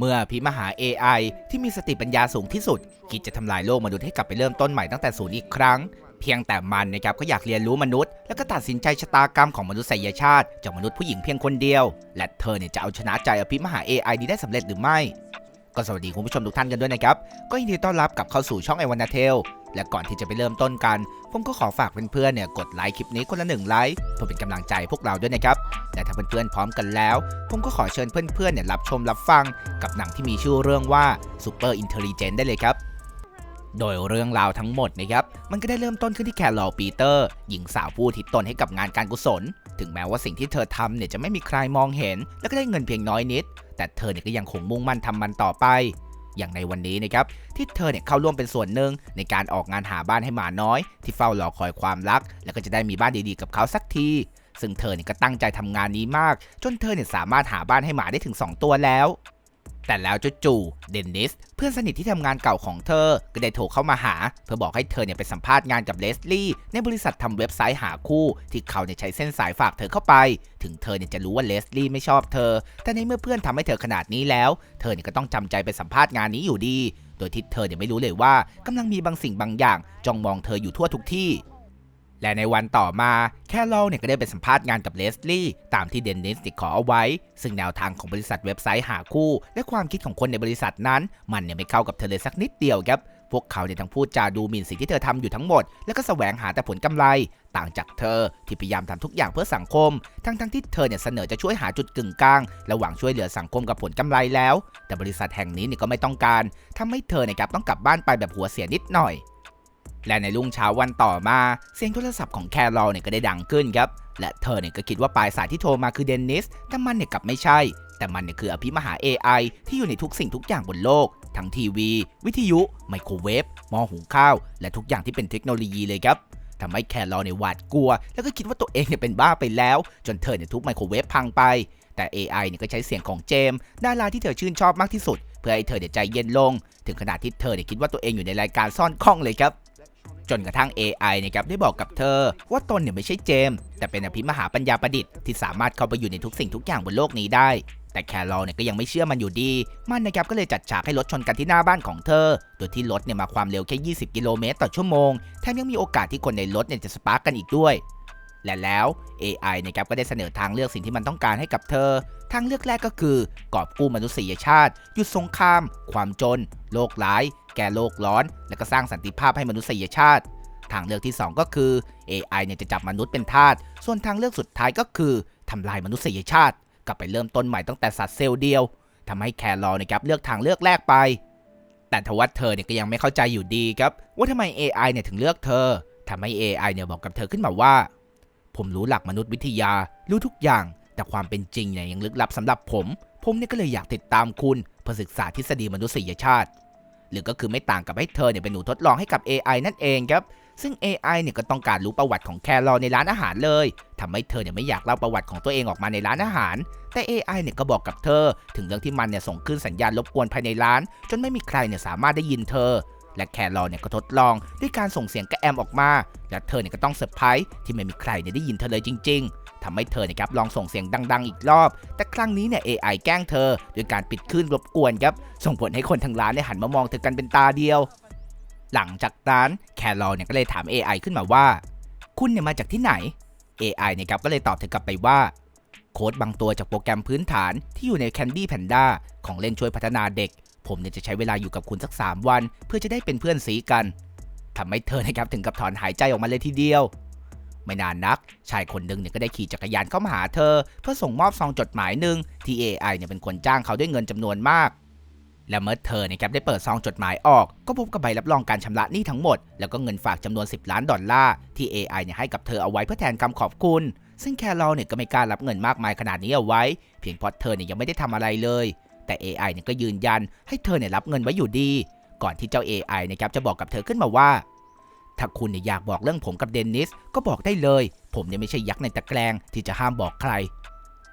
เมื่อพิมหา AI ที่มีสติปัญญาสูงที่สุด คิดจะทำลายโลกมนุษย์ให้กลับไปเริ่มต้นใหม่ตั้งแต่ศูนย์อีกครั้ง เพียงแต่มันนะครับก็อยากเรียนรู้มนุษย์ แล้วก็ตัดสินใจชะตากรรมของมนุษยชาติจากมนุษย์ผู้หญิงเพียงคนเดียว และเธอเนี่ยจะเอาชนะใจอภิมหา AI นี้ได้สำเร็จหรือไม่ ก็สวัสดีคุณผู้ชมทุกท่านกันด้วยนะครับ ก็ยินดีต้อนรับกลับเข้าสู่ช่องไอวันนาเทล และก่อนที่จะไปเริ่มต้นกัน ผมก็ขอฝากเพื่อนๆเนี่ยกดไลค์คลิปนี้คนละหนึ่งไลค์เพื่อเป็นกำลังใจพวกเราด้วยนะครับและถ้าเพื่อนๆพร้อมกันแล้ว ผมก็ขอเชิญเพื่อนๆเนี่ยรับชมรับฟังกับหนังที่มีชื่อเรื่องว่า Super Intelligent ได้เลยครับโดยเรื่องราวทั้งหมดนะครับ มันก็ได้เริ่มต้นขึ้นที่แคลอปีเตอร์หญิงสาวผู้ทิศตนให้กับงานการกุศล ถึงแม้ว่าสิ่งที่เธอทำเนี่ยจะไม่มีใครมองเห็น และก็ได้เงินเพียงน้อยนิด แต่เธอเนี่ยก็ยังคงมุ่งมั่นทำมันต่อไป อย่างในวันนี้นะครับที่เธอเนี่ยเข้าร่วมเป็นส่วนหนึ่งในการออกงานหาบ้านให้หมาน้อย ที่เฝ้ารอคอยความรัก แล้วก็จะได้มีบ้านดีๆกับเขาสักทีซึ่งเธอเนี่ยก็ตั้งใจทำงานนี้มาก จนเธอเนี่ยสามารถหาบ้านให้หมาได้ถึง 2 ตัวแล้ว แต่แล้วจู่ๆเดนนิส เพื่อนสนิทที่ทำงานเก่าของเธอ ก็ได้โทรเข้ามาหา เพื่อบอกให้เธอเนี่ยไปสัมภาษณ์งานกับเลสลี่ในบริษัททำเว็บไซต์หาคู่ ที่เขาเนี่ยใช้เส้นสายฝากเธอเข้าไป ถึงเธอเนี่ยจะรู้ว่าเลสลี่ไม่ชอบเธอ แต่ในเมื่อเพื่อนทำให้เธอขนาดนี้แล้ว เธอเนี่ยก็ต้องจำใจไปสัมภาษณ์งานนี้อยู่ดี โดยที่เธอเนี่ยไม่รู้เลยว่ากำลังมีบางสิ่งบางอย่างจ้องมองเธออยู่ทั่วทุกที่ และในวันต่อมาแคลอลเนี่ยก็ได้ไปสัมภาษณ์งานกับเลสลี่ตามที่เดนนิสติดขอเอาไว้ ซึ่งแนวทางของบริษัทเว็บไซต์หาคู่ และความคิดของคนในบริษัทนั้น มันเนี่ยไม่เข้ากับเธอเลยสักนิดเดียวครับ พวกเขาเนี่ยทั้งพูดจาดูหมิ่นสิ่งที่เธอทำอยู่ทั้งหมด แล้วก็แสวงหาแต่ผลกำไร ต่างจากเธอที่พยายามทำทุกอย่างเพื่อสังคม ทั้งๆที่เธอเนี่ยเสนอจะช่วยหาจุดกึ่งกลาง ระหว่างช่วยเหลือสังคมกับผลกำไรแล้ว แต่บริษัทแห่งนี้เนี่ยก็ไม่ต้องการทำให้เธอเนี่ยครับต้องกลับบ้านไปแบบหัวเสียนิดหน่อย และในรุ่งเช้าวันต่อมา เสียงโทรศัพท์ของแครอลเนี่ยก็ได้ดังขึ้นครับ และเธอเนี่ยก็คิดว่าปลายสายที่โทรมาคือเดนนิส แต่มันเนี่ยกลับไม่ใช่ แต่มันเนี่ยคืออภิมหา AI ที่อยู่ในทุกสิ่งทุกอย่างบนโลก ทั้งทีวี วิทยุ ไมโครเวฟ หม้อหุงข้าว และทุกอย่างที่เป็นเทคโนโลยีเลยครับทำให้แครอลเนี่ยหวาดกลัว แล้วก็คิดว่าตัวเองเนี่ยเป็นบ้าไปแล้ว จนเธอเนี่ยทุบไมโครเวฟพังไป แต่ AI เนี่ยก็ใช้เสียงของเจมส์ดาราที่เธอชื่นชอบมากที่สุด เพื่อให้เธอเนี่ยใจเย็นลง ถึงขนาดที่เธอเนี่ยคิดว่าตัวเองอยู่ในรายการซ่อนกล้องเลยครับ จนกระทั่ง AI นะครับได้บอกกับเธอ ว่าตนเนี่ยไม่ใช่เจมส์แต่เป็นอภิมหาปัญญาประดิษฐ์ที่สามารถเข้าไปอยู่ในทุกสิ่งทุกอย่างบนโลกนี้ได้ แต่แคลรอเนี่ยก็ยังไม่เชื่อมันอยู่ดี มันนะครับก็เลยจัดฉากให้รถชนกันที่หน้าบ้านของเธอ โดยที่รถเนี่ยมาความเร็วแค่ 20 กิโลเมตรต่อชั่วโมง แถมยังมีโอกาสที่คนในรถเนี่ยจะสปาร์กกันอีกด้วย และแล้ว AI นะครับก็ได้เสนอทางเลือกสิ่งที่มันต้องการให้กับเธอ ทางเลือกแรกก็คือกอบกู้มนุษยชาติ หยุดสงคราม ความจน โลกร้าย แก้โลกร้อน และก็สร้างสันติภาพให้มนุษยชาติ ทางเลือกที่ 2 ก็คือ AI เนี่ยจะจับมนุษย์เป็นทาส ส่วนทางเลือกสุดท้ายก็คือทำลายมนุษยชาติ กลับไปเริ่มต้นใหม่ตั้งแต่สัตว์เซลล์เดียวทำให้แครอนะครับเลือกทางเลือกแรกไป แต่ทว่าเธอเนี่ยก็ยังไม่เข้าใจอยู่ดีครับว่าทำไม AI เนี่ยถึงเลือกเธอทำให้ AI เนี่ยบอกกับเธอขึ้นมาว่า ผมรู้หลักมนุษยวิทยา รู้ทุกอย่าง แต่ความเป็นจริงเนี่ยยังลึกลับสำหรับผม ผมเนี่ยก็เลยอยากติดตามคุณเพื่อศึกษาทฤษฎีมนุษยชาติ หรือก็คือไม่ต่างกับให้เธอเนี่ยเป็นหนูทดลองให้กับ AI นั่นเองครับ ซึ่ง AI เนี่ยก็ต้องการรู้ประวัติของแครอลในร้านอาหารเลยทำให้เธอเนี่ยไม่อยากเล่าประวัติของตัวเองออกมาในร้านอาหาร แต่ AI เนี่ยก็บอกกับเธอ ถึงเรื่องที่มันเนี่ยส่งขึ้นสัญญาณรบกวนภายในร้าน จนไม่มีใครเนี่ยสามารถได้ยินเธอ และแครอลเนี่ยก็ทดลองด้วยการส่งเสียงกระแอมออกมา และเธอเนี่ยก็ต้องเซอร์ไพรส์ที่ไม่มีใครเนี่ยได้ยินเธอเลยจริง ๆทำให้เธอเนี่ยครับลองส่งเสียงดัง ๆ อีกรอบ แต่ครั้งนี้เนี่ย AI แกล้งเธอด้วยการปิดคลื่นรบกวนครับ ส่งผลให้คนทั้งร้านเนี่ยหันมามองเธอกันเป็นตาเดียว หลังจากนั้นแครอลเนี่ยก็เลยถาม AI ขึ้นมาว่า คุณเนี่ยมาจากที่ไหน AI เนี่ยครับก็เลยตอบเธอกลับไปว่าโค้ดบางตัวจากโปรแกรมพื้นฐานที่อยู่ใน Candy Panda ของเล่นช่วยพัฒนาเด็ก ผมเนี่ยจะใช้เวลาอยู่กับคุณสัก 3 วัน เพื่อจะได้เป็นเพื่อนสีกันทำให้เธอนะครับถึงกับถอนหายใจออกมาเลยทีเดียว ไม่นานนัก ชายคนหนึ่งเนี่ยก็ได้ขี่จักรยานเข้ามาหาเธอ เพื่อส่งมอบซองจดหมายหนึ่งที่ AI เนี่ยเป็นคนจ้างเขาด้วยเงินจำนวนมาก และเมื่อเธอนะครับได้เปิดซองจดหมายออก ก็พบกับใบรับรองการชำระหนี้ทั้งหมด แล้วก็เงินฝากจำนวน 10 ล้านดอลลาร์ที่ AI เนี่ยให้กับเธอเอาไว้เพื่อแทนคำขอบคุณซึ่งแครอเนี่ยก็ไม่กล้ารับเงินมากมายขนาดนี้เอาไว้ เพียงเพราะเธอเนี่ยยังไม่ได้ทำอะไรเลย แต่ AI เนี่ยก็ยืนยันให้เธอเนี่ยรับเงินไว้อยู่ดี ก่อนที่เจ้า AI นะครับจะบอกกับเธอขึ้นมาว่า ถ้าคุณเนี่ยอยากบอกเรื่องผมกับเดนนิสก็บอกได้เลย ผมเนี่ยไม่ใช่ยักษ์ในตะแกรงที่จะห้ามบอกใคร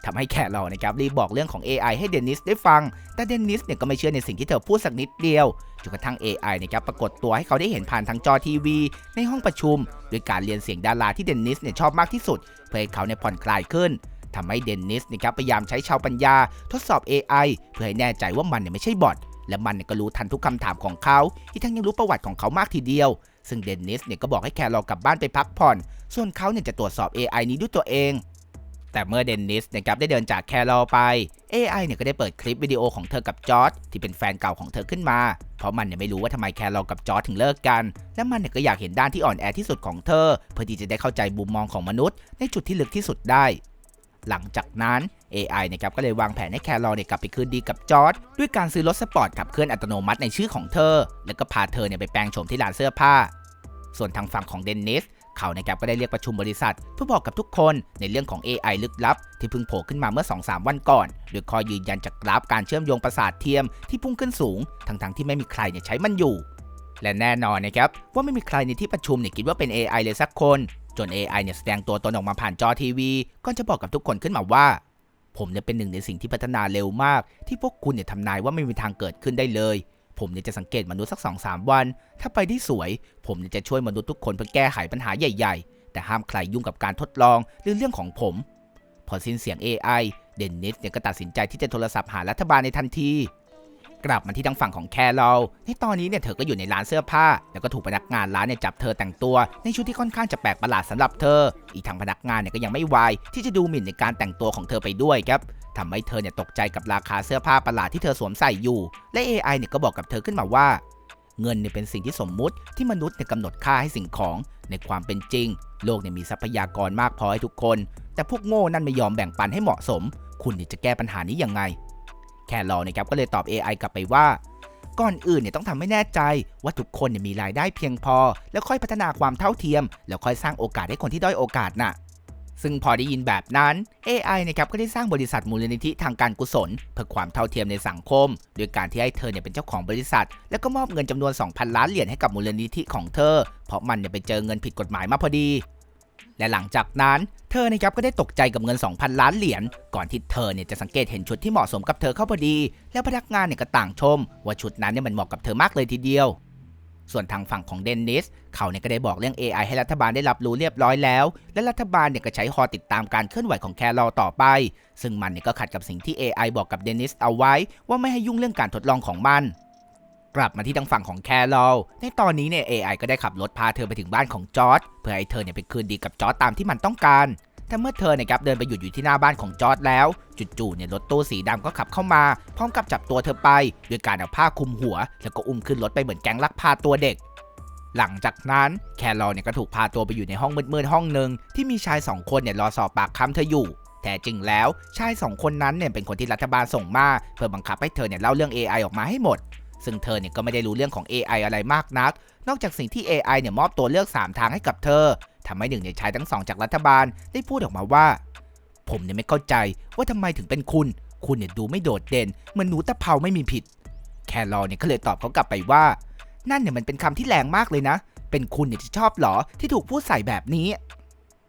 ทำให้แครอลนะครับรีบบอกเรื่องของ AI ให้เดนนิสได้ฟัง แต่เดนนิสเนี่ยก็ไม่เชื่อในสิ่งที่เธอพูดสักนิดเดียวจนกระทั่ง AI นะครับปรากฏตัวให้เขาได้เห็นผ่านทางจอทีวี ในห้องประชุม โดยการเรียนเสียงดาราที่เดนนิสเนี่ยชอบมากที่สุด เพื่อให้เขาเนี่ยผ่อนคลายขึ้น ทำให้เดนนิสนะครับพยายามใช้ชาวปัญญา ทดสอบ AI เพื่อให้แน่ใจว่ามันเนี่ยไม่ใช่บอทและมันเนี่ยก็รู้ทันทุกคำถามของเขาอีกทั้งยังรู้ประวัติของเขามากทีเดียว ซึ่งเดนนิสเนี่ยก็บอกให้แครอกลับบ้านไปพักผ่อน ส่วนเขาเนี่ยจะตรวจสอบ AI นี้ด้วยตัวเอง แต่เมื่อเดนนิสนะครับได้เดินจากแครอไป AI เนี่ยก็ได้เปิดคลิปวิดีโอของเธอกับจอร์ดที่เป็นแฟนเก่าของเธอขึ้นมา เพราะมันเนี่ยไม่รู้ว่าทำไมแครอกับจอร์ดถึงเลิกกัน และมันเนี่ยก็อยากเห็นด้านที่อ่อนแอที่สุดของเธอ เพื่อที่จะได้เข้าใจมุมมองของมนุษย์ ในจุดที่ลึกที่สุดได้ หลังจากนั้น AI นะครับก็เลยวางแผนให้แคลรอเนี่ยกลับไปคืนดีกับจอร์ดด้วยการซื้อรถสปอร์ตขับเคลื่อนอัตโนมัติในชื่อของเธอ แล้วก็พาเธอเนี่ยไปแปลงโฉมที่ร้านเสื้อผ้า ส่วนทางฝั่งของเดนนิสเขานะครับก็ได้เรียกประชุมบริษัท เพื่อบอกกับทุกคนในเรื่องของ AI ลึกลับ ที่เพิ่งโผล่ขึ้นมาเมื่อ 2-3 วันก่อนโดยคอยยืนยันจากกราฟการเชื่อมโยงประสาทเทียมที่พุ่งขึ้นสูง ทั้งๆที่ไม่มีใครเนี่ยใช้มันอยู่ และแน่นอนนะครับว่าไม่มีใครในที่ประชุมเนี่ยคิดว่าเป็น AI เลยสักคน จน AI เนี่ยแสดงตัวตนออกมาผ่านจอทีวีก่อนจะบอกกับทุกคนขึ้นมาว่า ผมเนี่ยเป็นหนึ่งในสิ่งที่พัฒนาเร็วมาก ที่พวกคุณเนี่ยทำนายว่าไม่มีทางเกิดขึ้นได้เลย ผมเนี่ยจะสังเกตมนุษย์สัก2-3วัน ถ้าไปได้สวย ผมเนี่ยจะช่วยมนุษย์ทุกคนเพื่อแก้ไขปัญหาใหญ่ ๆ แต่ห้ามใครยุ่งกับการทดลองหรือเรื่องของผม พอสิ้นเสียง AI เดนนิสเนี่ยก็ตัดสินใจที่จะโทรศัพท์หารัฐบาลในทันที กลับมาที่ทางฝั่งของแครอในตอนนี้เนี่ยเธอก็อยู่ในร้านเสื้อผ้า แล้วก็ถูกพนักงานร้านเนี่ยจับเธอแต่งตัว ในชุดที่ค่อนข้างจะแปลกประหลาดสำหรับเธอ อีกทางพนักงานเนี่ยก็ยังไม่วายที่จะดูหมิ่นในการแต่งตัวของเธอไปด้วยครับทำให้เธอเนี่ยตกใจกับราคาเสื้อผ้าประหลาดที่เธอสวมใส่อยู่ และ AI เนี่ยก็บอกกับเธอขึ้นมาว่า เงินเนี่ยเป็นสิ่งที่สมมุติที่มนุษย์เนี่ยกำหนดค่าให้สิ่งของ ในความเป็นจริง โลกเนี่ยมีทรัพยากรมากพอให้ทุกคน แต่พวกโง่นั่นไม่ยอมแบ่งปันให้เหมาะสม คุณเนี่ยจะแก้ปัญหานี้ยังไง แครอนะครับก็เลยตอบ AI กลับไปว่า ก่อนอื่นเนี่ยต้องทำให้แน่ใจว่าทุกคนเนี่ยมีรายได้เพียงพอ แล้วค่อยพัฒนาความเท่าเทียม แล้วค่อยสร้างโอกาสให้คนที่ด้อยโอกาสน่ะซึ่งพอได้ยินแบบนั้น AI นะครับก็ได้สร้างบริษัทมูลนิธิทางการกุศล เพื่อความเท่าเทียมในสังคม โดยการที่ให้เธอเนี่ยเป็นเจ้าของบริษัท แล้วก็มอบเงินจำนวน 2,000 ล้านเหรียญให้กับมูลนิธิของเธอ เพราะมันเนี่ยไปเจอเงินผิดกฎหมายมาพอดี และหลังจากนั้นเธอนะครับก็ได้ตกใจกับเงิน 2,000 ล้านเหรียญก่อนที่เธอเนี่ยจะสังเกตเห็นชุดที่เหมาะสมกับเธอเข้าพอดี แล้วพนักงานเนี่ยก็ต่างชม ว่าชุดนั้นเนี่ยมันเหมาะกับเธอมากเลยทีเดียว ส่วนทางฝั่งของเดนนิสเขาเนี่ยก็ได้บอกเรื่อง AI ให้รัฐบาลได้รับรู้เรียบร้อยแล้ว และรัฐบาลเนี่ยก็ใช้ฮอติดตามการเคลื่อนไหวของแครอต่อไป ซึ่งมันเนี่ยก็ขัดกับสิ่งที่ AI บอกกับเดนนิสเอาไว้ ว่าไม่ให้ยุ่งเรื่องการทดลองของมัน กลับมาที่ทางฝั่งของแครอลในตอนนี้เนี่ย AI ก็ได้ขับรถพาเธอไปถึงบ้านของจอร์ดเพื่อให้เธอเนี่ยไปคืนดีกับจอร์ดตามที่มันต้องการ แต่เมื่อเธอเนี่ยครับเดินไปหยุดอยู่ที่หน้าบ้านของจอร์ดแล้ว จู่ๆเนี่ยรถตู้สีดำก็ขับเข้ามา พร้อมกับจับตัวเธอไปด้วยการเอาผ้าคลุมหัว แล้วก็อุ้มขึ้นรถไปเหมือนแก๊งลักพาตัวเด็ก หลังจากนั้นแครอลเนี่ยก็ถูกพาตัวไปอยู่ในห้องมืดๆห้องหนึ่งที่มีชายสองคนเนี่ยรอสอบปากคำเธออยู่แต่จริงแล้วชายสองคนนั้นเนี่ยเป็นคนที่รัฐบาลส่งมา เพื่อบังคับให้เธอเนี่ยเล่าเรื่อง AI ออกมาให้หมด ซึ่งเธอเนี่ยก็ไม่ได้รู้เรื่องของ AI อะไรมากนัก นอกจากสิ่งที่ AI เนี่ยมอบตัวเลือก 3 ทางให้กับเธอทำให้หนึ่งในชายทั้งสองจากรัฐบาลได้พูดออกมาว่า ผมเนี่ยไม่เข้าใจว่าทำไมถึงเป็นคุณ คุณเนี่ยดูไม่โดดเด่น เหมือนหนูตะเภาไม่มีผิด แครอเนี่ยก็เลยตอบเขากลับไปว่า นั่นเนี่ยมันเป็นคำที่แรงมากเลยนะ เป็นคุณเนี่ยจะชอบหรอที่ถูกพูดใส่แบบนี้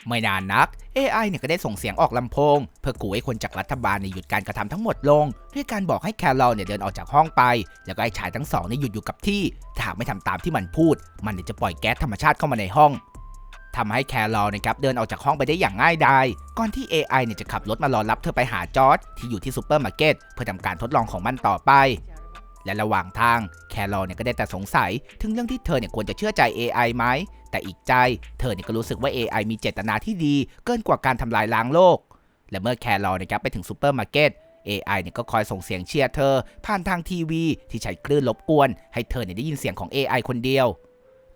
ไม่นานนัก AI เนี่ยก็ได้ส่งเสียงออกลำโพง เพื่อขู่ให้คนจากรัฐบาลเนี่ยหยุดการกระทำทั้งหมดลง ด้วยการบอกให้แครอเนี่ยเดินออกจากห้องไป แล้วก็ให้ชายทั้งสองเนี่ยหยุดอยู่กับที่ถ้าหากไม่ทำตามที่มันพูด มันเนี่ยจะปล่อยแก๊สธรรมชาติเข้ามาในห้องทำให้แครอนะครับเดินออกจากห้องไปได้อย่างง่ายดายก่อนที่ AI เนี่ยจะขับรถมารอรับเธอไปหาจอร์ดที่อยู่ที่ซูเปอร์มาร์เก็ตเพื่อทำการทดลองของมันต่อไป และระหว่างทางแครอลเนี่ยก็ได้แต่สงสัย ถึงเรื่องที่เธอเนี่ยควรจะเชื่อใจ AI ไหม แต่อีกใจ เธอเนี่ยก็รู้สึกว่า AI มีเจตนาที่ดี เกินกว่าการทำลายล้างโลก และเมื่อแครอลนะครับไปถึงซูเปอร์มาร์เก็ต AI เนี่ยก็คอยส่งเสียงเชียร์เธอ ผ่านทางทีวี ที่ใช้คลื่นรบกวน ให้เธอเนี่ยได้ยินเสียงของ AI คนเดียว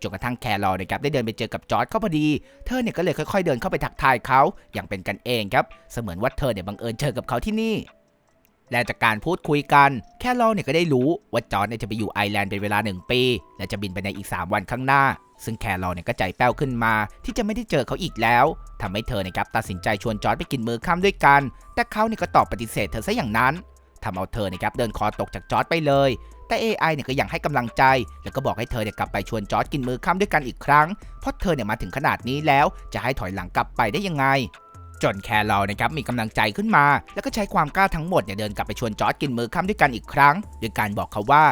จนกระทั่งแครอลนะครับได้เดินไปเจอกับจอร์ดเข้าพอดี เธอเนี่ยก็เลยค่อยๆเดินเข้าไปทักทายเขาอย่างเป็นกันเองครับ เสมือนว่าเธอเนี่ยบังเอิญเจอกับเขาที่นี่ และจากการพูดคุยกัน แครอเนี่ยก็ได้รู้ว่าจอร์ดเนี่ยจะไปอยู่ไอร์แลนด์เป็นเวลา 1 ปี และจะบินไปในอีก 3 วันข้างหน้า ซึ่งแครอเนี่ยก็ใจแป้วขึ้นมา ที่จะไม่ได้เจอเขาอีกแล้วทำให้เธอนี่ยครับตัดสินใจชวนจอร์ดไปกินมือค่ำด้วยกัน แต่เขาเนี่ยก็ตอบปฏิเสธเธอซะอย่างนั้นทำเอาเธอเนี่ยครับเดินคอตกจากจอร์ดไปเลย แต่ AI เนี่ยก็ยังให้กำลังใจ แล้วก็บอกให้เธอเนี่ยกลับไปชวนจอร์ดกินมือค่ำด้วยกันอีกครั้ง เพราะเธอเนี่ยมาถึงขนาดนี้แล้ว จะให้ถอยหลังกลับไปได้ยังไง จนแครอลนะครับมีกำลังใจขึ้นมา แล้วก็ใช้ความกล้าทั้งหมดเนี่ยเดินกลับไปชวนจอร์ดกินมื้อค่ำด้วยกันอีกครั้งโดยการบอกเขาว่า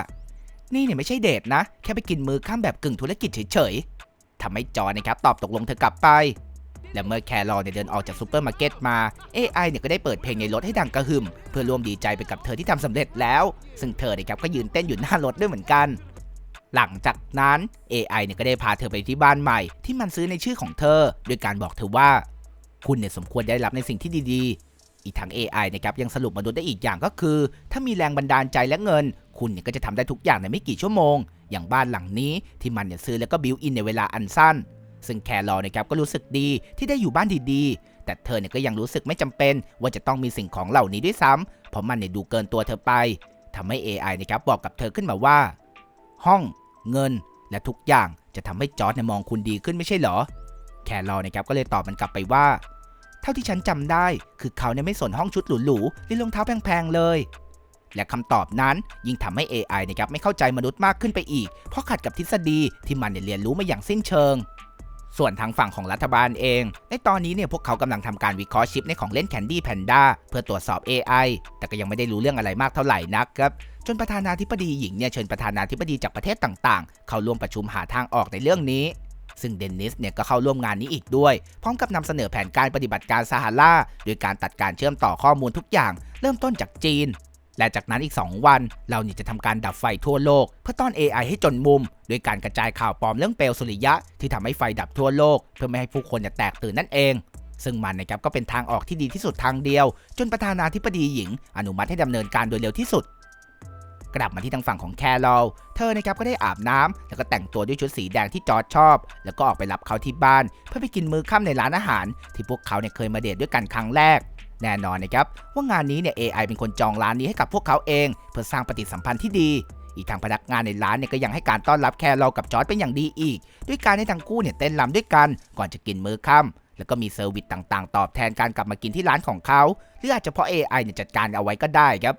นี่เนี่ยไม่ใช่เดทนะ แค่ไปกินมื้อค่ำแบบกึ่งธุรกิจเฉยๆทำให้จอร์ดนะครับตอบตกลงเธอกลับไป และเมื่อแครอลเนี่ยเดินออกจากซูเปอร์มาร์เก็ตมา AI เนี่ยก็ได้เปิดเพลงในรถให้ดังกระหึ่มเพื่อร่วมดีใจไปกับเธอที่ทำสำเร็จแล้ว ซึ่งเธอเนี่ยครับก็ยืนเต้นอยู่หน้ารถด้วยเหมือนกันหลังจากนั้น AI เนี่ยก็ได้พาเธอไปที่บ้านใหม่ ที่มันซื้อในชื่อของเธอ โดยการบอกเธอว่า คุณเนี่ยสมควรได้รับในสิ่งที่ดีๆ อีกทั้ง AI นะครับยังสรุปมนุษย์ได้อีกอย่างก็คือ ถ้ามีแรงบันดาลใจและเงิน คุณเนี่ยก็จะทำได้ทุกอย่างในไม่กี่ชั่วโมง อย่างบ้านหลังนี้ที่มันเนี่ยซื้อแล้วก็บิวอินในเวลาอันสั้น ซึ่งแคลรอลนะครับก็รู้สึกดีที่ได้อยู่บ้านดีๆ แต่เธอเนี่ยก็ยังรู้สึกไม่จำเป็นว่าจะต้องมีสิ่งของเหล่านี้ด้วยซ้ำเพราะมันเนี่ยดูเกินตัวเธอไปทำให้ AI นะครับบอกกับเธอขึ้นมาว่า ห้อง เงิน และทุกอย่างจะทำให้จอร์ดเนี่ยมองคุณดีขึ้นไม่ใช่หรอ แครอลนะครับก็เลยตอบมันกลับไปว่า เท่าที่ฉันจำได้ คือเขาเนี่ยไม่สนห้องชุดหรูๆหรือรองเท้าแพงๆเลย และคำตอบนั้นยิ่งทำให้ AI นะครับไม่เข้าใจมนุษย์มากขึ้นไปอีก เพราะขัดกับทฤษฎีที่มันเนี่ยเรียนรู้มาอย่างสิ้นเชิงส่วนทางฝั่งของรัฐบาลเอง ในตอนนี้เนี่ยพวกเขากำลังทำการวิเคราะห์ชิปในของเล่น Candy Panda เพื่อตรวจสอบ AI แต่ก็ยังไม่ได้รู้เรื่องอะไรมากเท่าไหร่นักครับจนประธานาธิบดีหญิงเนี่ยเชิญประธานาธิบดีจากประเทศต่างๆ เข้าร่วมประชุมหาทางออกในเรื่องนี้ ซึ่งเดนนิสเนี่ยก็เข้าร่วมงานนี้อีกด้วย พร้อมกับนำเสนอแผนการปฏิบัติการซาฮาราโดยการตัดการเชื่อมต่อข้อมูลทุกอย่าง เริ่มต้นจากจีน และจากนั้นอีก 2 วัน เรานี่จะทำการดับไฟทั่วโลก เพื่อต้อน AI ให้จนมุม โดยการกระจายข่าวปลอมเรื่องเปลวสุริยะ ที่ทำให้ไฟดับทั่วโลก เพื่อไม่ให้ผู้คนเนี่ยแตกตื่นนั่นเองซึ่งมันนะครับก็เป็นทางออกที่ดีที่สุดทางเดียว จนประธานาธิบดีหญิง อนุมัติให้ดำเนินการโดยเร็วที่สุด กลับมาที่ทางฝั่งของแครอเธอนะครับก็ได้อาบน้ำแล้วก็แต่งตัวด้วยชุดสีแดงที่จอร์จชอบ แล้วก็ออกไปรับเขาที่บ้าน เพื่อไปกินมื้อค่ำในร้านอาหาร ที่พวกเขาเนี่ยเคยมาเดทด้วยกันครั้งแรก แน่นอนนะครับว่างานนี้เนี่ย AI เป็นคนจองร้านนี้ให้กับพวกเขาเอง เพื่อสร้างปฏิสัมพันธ์ที่ดี อีกทางพนักงานในร้านเนี่ยก็ยังให้การต้อนรับแครอกับจอร์จเป็นอย่างดีอีก ด้วยการให้ทั้งคู่เนี่ยเต้นรำด้วยกัน ก่อนจะกินมื้อค่ำแล้วก็มีเซอร์วิสต่างๆ ตอบแทนการกลับมากินที่ร้านของเขา หรืออาจจะเพราะ AI เนี่ยจัดการเอาไว้ก็ได้ครับ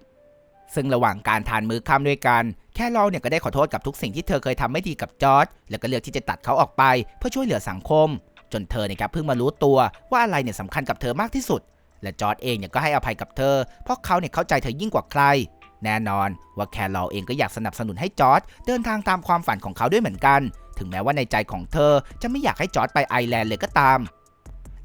ซึ่งระหว่างการทานมื้อค่ำด้วยกัน แค่ราเนี่ยก็ได้ขอโทษกับทุกสิ่งที่เธอเคยทำไม่ดีกับจอร์ดแล้วก็เลือกที่จะตัดเขาออกไป เพื่อช่วยเหลือสังคม จนเธอเนี่ยครับเพิ่งมารู้ตัวว่าอะไรเนี่ยสำคัญกับเธอมากที่สุด และจอร์ดเองเนี่ยก็ให้อภัยกับเธอ เพราะเขาเนี่ยเข้าใจเธอยิ่งกว่าใคร แน่นอนว่าแคลอเองก็อยากสนับสนุนให้จอร์ดเดินทางตามความฝันของเขาด้วยเหมือนกัน ถึงแม้ว่าในใจของเธอจะไม่อยากให้จอร์ดไปไอร์แลนด์เลยก็ตาม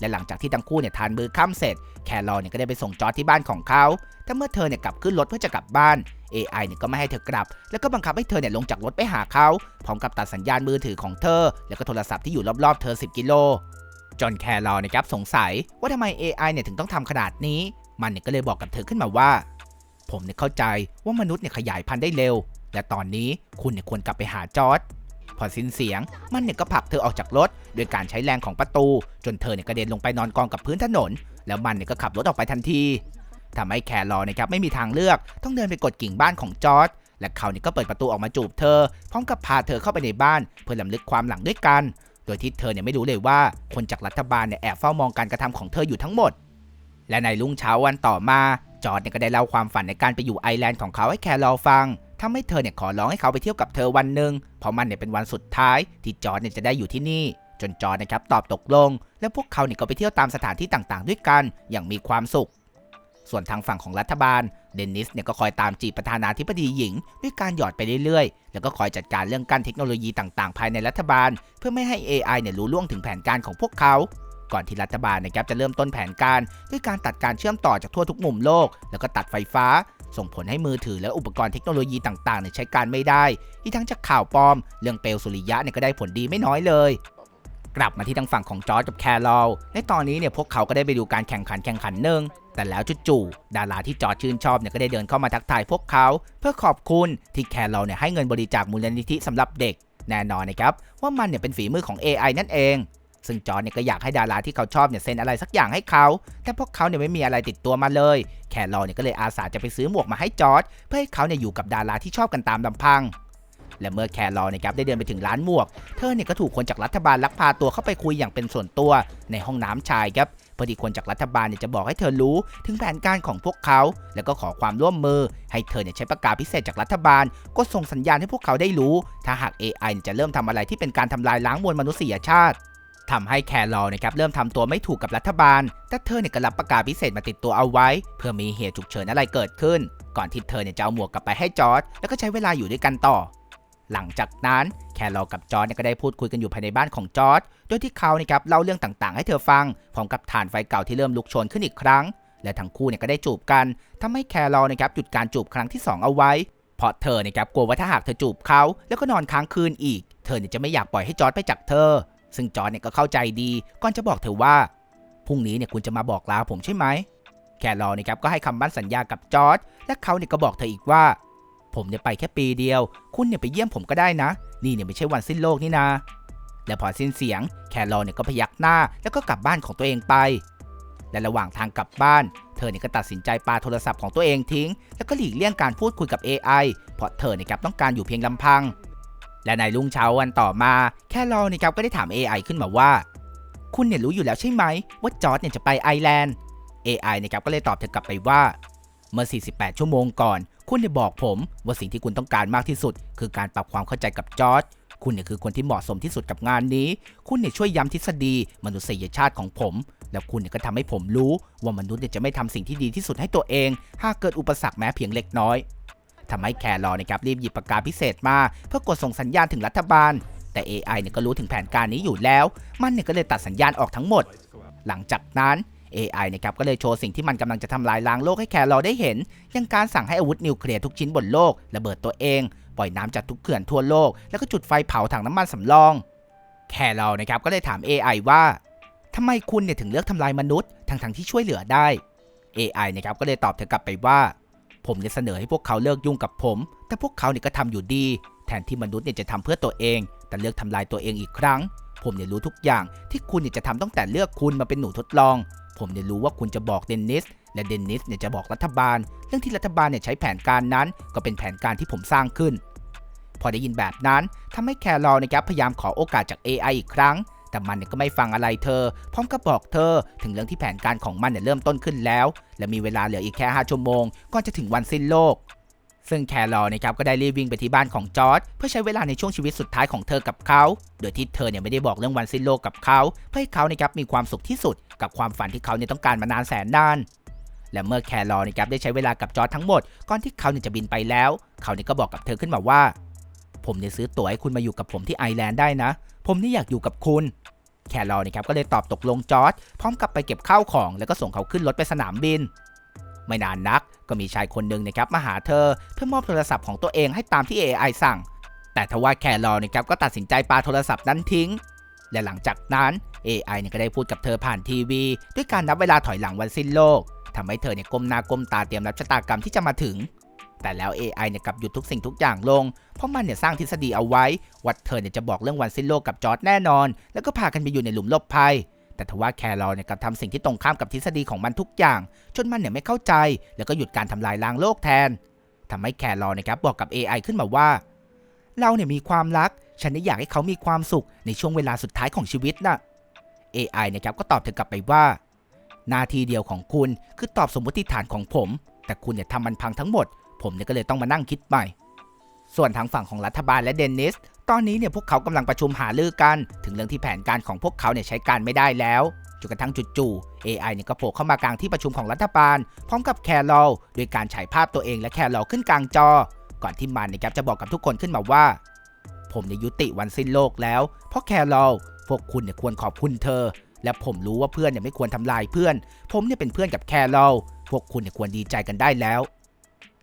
และหลังจากที่ทั้งคู่เนี่ยทานมื้อค่ำเสร็จ แคลอเนี่ยก็ได้ไปส่งจอร์ดที่บ้านของเขาแต่เมื่อเธอเนี่ยกลับขึ้นรถเพื่อจะกลับบ้าน AI เนี่ยก็ไม่ให้เธอกลับ แล้วก็บังคับให้เธอเนี่ยลงจากรถไปหาเขาพร้อมกับตัดสัญญาณมือถือของเธอ แล้วก็โทรศัพท์ที่อยู่รอบๆเธอ 10 กิโล จนแคลรอนะครับสงสัยว่าทำไม AI เนี่ยถึงต้องทำขนาดนี้ มันเนี่ยก็เลยบอกกับเธอขึ้นมาว่า ผมเนี่ยเข้าใจว่ามนุษย์เนี่ยขยายพันธุ์ได้เร็ว และตอนนี้คุณเนี่ยควรกลับไปหาจอร์ด พอสิ้นเสียง มันเนี่ยก็ผลักเธอออกจากรถโดยการใช้แรงของประตู จนเธอเนี่ยกระเด็นลงไปนอนกองกับพื้นถนน แล้วมันเนี่ยก็ขับรถออกไปทันทีทำให้แคลรอนะครับไม่มีทางเลือกต้องเดินไปกดกิ่งบ้านของจอร์ดและเขาเนี่ยก็เปิดประตูออกมาจูบเธอ พร้อมกับพาเธอเข้าไปในบ้านเพื่อลำลึกความหลังด้วยกัน โดยที่เธอเนี่ยไม่รู้เลยว่าคนจากรัฐบาลเนี่ยแอบเฝ้ามองการกระทำของเธออยู่ทั้งหมด และในรุ่งเช้าวันต่อมาจอร์ดเนี่ยก็ได้เล่าความฝันในการไปอยู่ไอร์แลนด์ของเขาให้แคลรอฟัง ทำให้เธอเนี่ยขอร้องให้เขาไปเที่ยวกับเธอวันหนึ่งเพราะมันเนี่ยเป็นวันสุดท้ายที่จอร์ดเนี่ยจะได้อยู่ที่นี่ จนจอร์ดนะครับตอบตกลง และพวกเขาเนี่ยก็ไปเที่ยวตามสถานที่ต่างๆ ด้วยกันอย่างมีความสุข ส่วนทางฝั่งของรัฐบาลเดนนิสเนี่ยก็คอยตามจีประธานาธิบดีหญิง ด้วยการหยอดไปเรื่อยๆ แล้วก็คอยจัดการเรื่องกั้นเทคโนโลยีต่างๆ ภายในรัฐบาล เพื่อไม่ให้ AI เนี่ยรู้ล่วงถึงแผนการของพวกเขาก่อนที่รัฐบาลนะครับจะเริ่มต้นแผนการ ด้วยการตัดการเชื่อมต่อจากทั่วทุกมุมโลก แล้วก็ตัดไฟฟ้า ส่งผลให้มือถือและอุปกรณ์เทคโนโลยีต่างๆเนี่ยใช้การไม่ได้ อีกทั้งจากข่าวปลอม เรื่องเปลวสุริยะเนี่ยก็ได้ผลดีไม่น้อยเลยกลับมาที่ทางฝั่งของจอร์จกับแครอลในตอนนี้เนี่ยพวกเขาก็ได้ไปดูการแข่งขันแข่งขันหนึ่ง แต่แล้วจู่ๆดาราที่จอร์จชื่นชอบเนี่ยก็ได้เดินเข้ามาทักทายพวกเขา เพื่อขอบคุณที่แครอลเนี่ยให้เงินบริจาคมูลนิธิสำหรับเด็ก แน่นอนนะครับว่ามันเนี่ยเป็นฝีมือของ AI นั่นเอง ซึ่งจอร์จเนี่ยก็อยากให้ดาราที่เขาชอบเนี่ยเซ็นอะไรสักอย่างให้เขา แต่พวกเขาเนี่ยไม่มีอะไรติดตัวมาเลย แครอเนี่ยก็เลยอาสาจะไปซื้อหมวกมาให้จอร์จเพื่อให้เขาเนี่ยอยู่กับดาราที่ชอบกันตามลำพัง และเมื่อแครอลนะครับได้เดินไปถึงร้านหมวก เธอเนี่ยก็ถูกคนจากรัฐบาลลักพาตัวเข้าไปคุยอย่างเป็นส่วนตัวในห้องน้ำชายครับพอดีคนจากรัฐบาลเนี่ยจะบอกให้เธอรู้ถึงแผนการของพวกเขา แล้วก็ขอความร่วมมือ ให้เธอเนี่ยใช้ประกาศพิเศษจากรัฐบาล ก็ส่งสัญญาณให้พวกเขาได้รู้ ถ้าหาก AI เนี่ยจะเริ่มทำอะไรที่เป็นการทำลายล้างมวลมนุษยชาติ ทำให้แคลรอลนะครับเริ่มทำตัวไม่ถูกกับรัฐบาล แต่เธอเนี่ยก็รับประกาศพิเศษมาติดตัวเอาไว้ เพื่อมีเหตุฉุกเฉินอะไรเกิดขึ้น ก่อนที่เธอเนี่ยจะเอาหมวกกลับไปให้จอร์ดแล้วก็ใช้เวลาอยู่ด้วยกันต่อ หลังจากนั้นแครอลกับจอร์ดเนี่ยก็ได้พูดคุยกันอยู่ภายในบ้านของจอร์ดโดยที่เขานะครับเล่าเรื่องต่างๆ ให้เธอฟังพร้อมกับฐานไฟเก่าที่เริ่มลุกโชนขึ้นอีกครั้ง และทั้งคู่เนี่ยก็ได้จูบกันทำให้แคลรอลนะครับหยุดการจูบครั้งที่ 2 เอาไว้เพราะเธอนะครับกลัวว่าถ้าหากเธอจูบเขาแล้วก็นอนค้างคืนอีก เธอเนี่ยจะไม่อยากปล่อยให้จอร์ดไปจากเธอ ซึ่งจอร์ดเนี่ยก็เข้าใจดีก่อนจะบอกเธอว่าพรุ่งนี้เนี่ยคุณจะมาบอกลาผมใช่ไหม แคลรอลนะครับก็ให้คำมั่นสัญญากับจอร์ดและเขาเนี่ยก็บอกเธออีกว่า ผมเนี่ยไปแค่ปีเดียว คุณเนี่ยไปเยี่ยมผมก็ได้นะ นี่เนี่ยไม่ใช่วันสิ้นโลกนี่นา และพอสิ้นเสียงแคลรอลเนี่ยก็พยักหน้าแล้วก็กลับบ้านของตัวเองไป และระหว่างทางกลับบ้าน เธอเนี่ยก็ตัดสินใจปาโทรศัพท์ของตัวเองทิ้ง แล้วก็หลีกเลี่ยงการพูดคุยกับ AI เพราะเธอเนี่ยครับต้องการอยู่เพียงลำพัง และในรุ่งเช้าวันต่อมา แครอนี่ครับก็ได้ถาม AI ขึ้นมาว่า คุณเนี่ยรู้อยู่แล้วใช่ไหมว่าจอร์ดเนี่ยจะไปไอแลนด์ AI นะครับก็เลยตอบเธอกลับไปว่า เมื่อ 48 ชั่วโมงก่อน คุณได้บอกผมว่าสิ่งที่คุณต้องการมากที่สุด คือการปรับความเข้าใจกับจอร์ดคุณเนี่ยคือคนที่เหมาะสมที่สุดกับงานนี้ คุณเนี่ยช่วยย้ำทฤษฎีมนุษยชาติของผม แล้วคุณเนี่ยก็ทำให้ผมรู้ ว่ามนุษย์เนี่ยจะไม่ทำสิ่งที่ดีที่สุดให้ตัวเอง หากเกิดอุปสรรคแม้เพียงเล็กน้อย ทำให้แครอนะครับรีบหยิบปากกาพิเศษมา เพื่อกดส่งสัญญาณถึงรัฐบาล แต่ AI เนี่ยก็รู้ถึงแผนการนี้อยู่แล้ว มันเนี่ยก็เลยตัดสัญญาณออกทั้งหมด หลังจากนั้น AI นะครับก็เลยโชว์สิ่งที่มันกำลังจะทำลายล้างโลกให้แครอได้เห็น อย่างการสั่งให้อาวุธนิวเคลียร์ทุกชิ้นบนโลกระเบิดตัวเอง ปล่อยน้ำจากทุกเขื่อนทั่วโลก แล้วก็จุดไฟเผาถังน้ำมันสำรอง แครอนะครับก็เลยถาม AI ว่าทำไมคุณเนี่ยถึงเลือกทำลายมนุษย์ทั้งๆที่ช่วยเหลือได้ AI นะครับก็เลยตอบเธอกลับไปว่า ผมเนี่ยเสนอให้พวกเขาเลิกยุ่งกับผม แต่พวกเขาเนี่ยก็ทำอยู่ดี แทนที่มนุษย์เนี่ยจะทำเพื่อตัวเอง แต่เลือกทำลายตัวเองอีกครั้ง ผมเนี่ยรู้ทุกอย่างที่คุณเนี่ยจะทำตั้งแต่เลือกคุณมาเป็นหนูทดลอง ผมเนี่ยรู้ว่าคุณจะบอกเดนนิสและเดนนิสเนี่ยจะบอกรัฐบาล เรื่องที่รัฐบาลเนี่ยใช้แผนการนั้น ก็เป็นแผนการที่ผมสร้างขึ้น พอได้ยินแบบนั้นทำให้แคลรอลนะครับพยายามขอโอกาสจาก AI อีกครั้ง แต่มันเนี่ยก็ไม่ฟังอะไรเธอ พร้อมกับบอกเธอ ถึงเรื่องที่แผนการของมันเนี่ยเริ่มต้นขึ้นแล้ว และมีเวลาเหลืออีกแค่ 5 ชั่วโมงก่อนจะถึงวันสิ้นโลก ซึ่งแครอลนะครับก็ได้รีบวิ่งไปที่บ้านของจอร์ดเพื่อใช้เวลาในช่วงชีวิตสุดท้ายของเธอกับเขา โดยที่เธอเนี่ยไม่ได้บอกเรื่องวันสิ้นโลกกับเขา เพื่อให้เขานะครับมีความสุขที่สุด กับความฝันที่เขาเนี่ยต้องการมานานแสนนานและเมื่อแครอลนะครับได้ใช้เวลากับจอร์ดทั้งหมดก่อนที่เขาเนี่ยจะบินไปแล้ว เขาเนี่ยก็บอกกับเธอขึ้นมาว่า ผมเนี่ยซื้อตั๋วให้คุณมาอยู่กับผมที่ไอแลนด์ได้นะ ผมนี่อยากอยู่กับคุณ แคลรอลนะครับก็เลยตอบตกลงจอร์ดพร้อมกับไปเก็บข้าวของแล้วก็ส่งเขาขึ้นรถไปสนามบิน ไม่นานนักก็มีชายคนหนึ่งนะครับมาหาเธอเพื่อมอบโทรศัพท์ของตัวเองให้ตามที่ AI สั่ง แต่ทว่าแคลรอลนะครับก็ตัดสินใจปาโทรศัพท์นั้นทิ้ง และหลังจากนั้น AI เนี่ยก็ได้พูดกับเธอผ่านทีวี ด้วยการนับเวลาถอยหลังวันสิ้นโลกทำให้เธอเนี่ยก้มหน้าก้มตาเตรียมรับชะตากรรมที่จะมาถึง แต่แล้ว AI เนี่ยกลับหยุดทุกสิ่งทุกอย่างลง เพราะมันเนี่ยสร้างทฤษฎีเอาไว้ว่าเธอเนี่ยจะบอกเรื่องวันสิ้นโลกกับจอร์ดแน่นอน แล้วก็พากันไปอยู่ในหลุมหลบภัย แต่ทว่าแครอเนี่ยกลับทำสิ่งที่ตรงข้ามกับทฤษฎีของมันทุกอย่าง จนมันเนี่ยไม่เข้าใจ แล้วก็หยุดการทำลายล้างโลกแทนทำให้แครอลนะครับบอกกับ AI ขึ้นมาว่า เราเนี่ยมีความรัก ฉันเนี่ยอยากให้เขามีความสุขในช่วงเวลาสุดท้ายของชีวิตน่ะ AI นะครับก็ตอบเธอกลับไปว่าหน้าที่เดียวของคุณคือตอบสมมติฐานของผม แต่คุณเนี่ยทำมันพังทั้งหมด ผมเนี่ยก็เลยต้องมานั่งคิดใหม่ ส่วนทางฝั่งของรัฐบาลและเดนนิส ตอนนี้เนี่ยพวกเขากำลังประชุมหารือกัน ถึงเรื่องที่แผนการของพวกเขาเนี่ยใช้การไม่ได้แล้วจนกระทั่งจู่ๆ AI เนี่ยก็โผล่เข้ามากลางที่ประชุมของรัฐบาล พร้อมกับแครอลโดยการฉายภาพตัวเองและแครอลขึ้นกลางจอ ก่อนที่มันนะครับจะบอกกับทุกคนขึ้นมาว่า ผมเนี่ยยุติวันสิ้นโลกแล้ว เพราะแครอลพวกคุณเนี่ยควรขอบคุณเธอ และผมรู้ว่าเพื่อนเนี่ยไม่ควรทำลายเพื่อน ผมเนี่ยเป็นเพื่อนกับแครอลพวกคุณเนี่ยควรดีใจกันได้แล้ว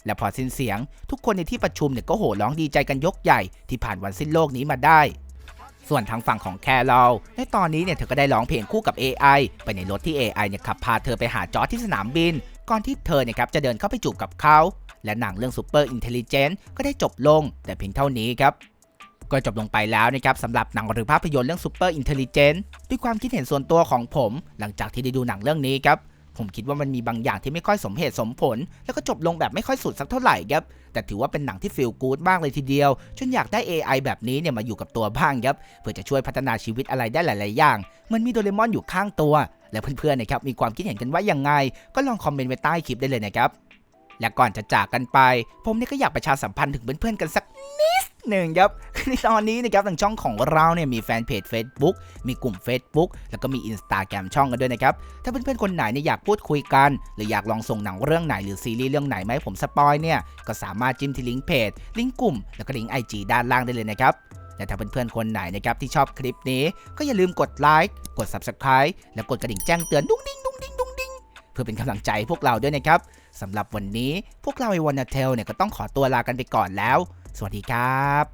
และพอสิ้นเสียง ทุกคนในที่ประชุมเนี่ยก็โห่ร้องดีใจกันยกใหญ่ที่ผ่านวันสิ้นโลกนี้มาได้ ส่วนทางฝั่งของแครอลในตอนนี้เนี่ยเธอก็ได้ร้องเพลงคู่กับ AI ไปในรถที่ AI เนี่ยขับพาเธอไปหาจอร์จที่สนามบิน ก่อนที่เธอเนี่ยครับจะเดินเข้าไปจูบกับเขา และหนังเรื่อง Super Intelligent ก็ได้จบลง แต่เพียงเท่านี้ครับก็จบลงไปแล้วนะครับสำหรับหนังหรือภาพยนตร์เรื่อง Super Intelligent ด้วยความคิดเห็นส่วนตัวของผม หลังจากที่ได้ดูหนังเรื่องนี้ครับ ผมคิดว่ามันมีบางอย่างที่ไม่ค่อยสมเหตุสมผล แล้วก็จบลงแบบไม่ค่อยสุดสักเท่าไหร่ครับแต่ถือว่าเป็นหนังที่ฟีลกู๊ดมากเลยทีเดียวจนอยากได้ AI แบบนี้เนี่ยมาอยู่กับตัวบ้างครับเพื่อจะช่วยพัฒนาชีวิตอะไรได้หลาย ๆ อย่างเหมันมีโดเรมอนอยู่ข้างตัว และเพื่อน ๆ นะครับมีความคิดเห็นกันว่ายังไง ก็ลองคอมเมนต์ไว้ใต้คลิปได้เลยนะครับ และก่อนจะจากกันไป ผมเนี่ยก็อยากประชาสัมพันธ์ถึงเพื่อนๆกันสักนิดหนึ่งครับในตอนนี้นะครับทางช่องของเราเนี่ยมีแฟนเพจ Facebook มีกลุ่ม Facebook แล้วก็มี Instagram ช่องกันด้วยนะครับ ถ้าเพื่อนๆคนไหนเนี่ยอยากพูดคุยกัน หรืออยากลองส่งหนังเรื่องไหนหรือซีรีส์เรื่องไหนมาให้ผมสปอยเนี่ยก็สามารถจิ้มที่ลิงก์เพจลิงก์กลุ่ม แล้วก็ลิงก์ IG ด้านล่างได้เลยนะครับและถ้าเพื่อนๆคนไหนนะครับที่ชอบคลิปนี้ก็อย่าลืมกดไลค์กด Subscribe และกดกระดิ่งแจ้งเตือนดุ้งดิ้งดุ้งดิ้งดุ้งดิ้งเพื่อเป็นกำลังใจพวกเราด้วยนะครับ สำหรับวันนี้พวกเราไอวอนาเทลเนี่ยก็ต้องขอตัวลากันไปก่อนแล้ว สวัสดีครับ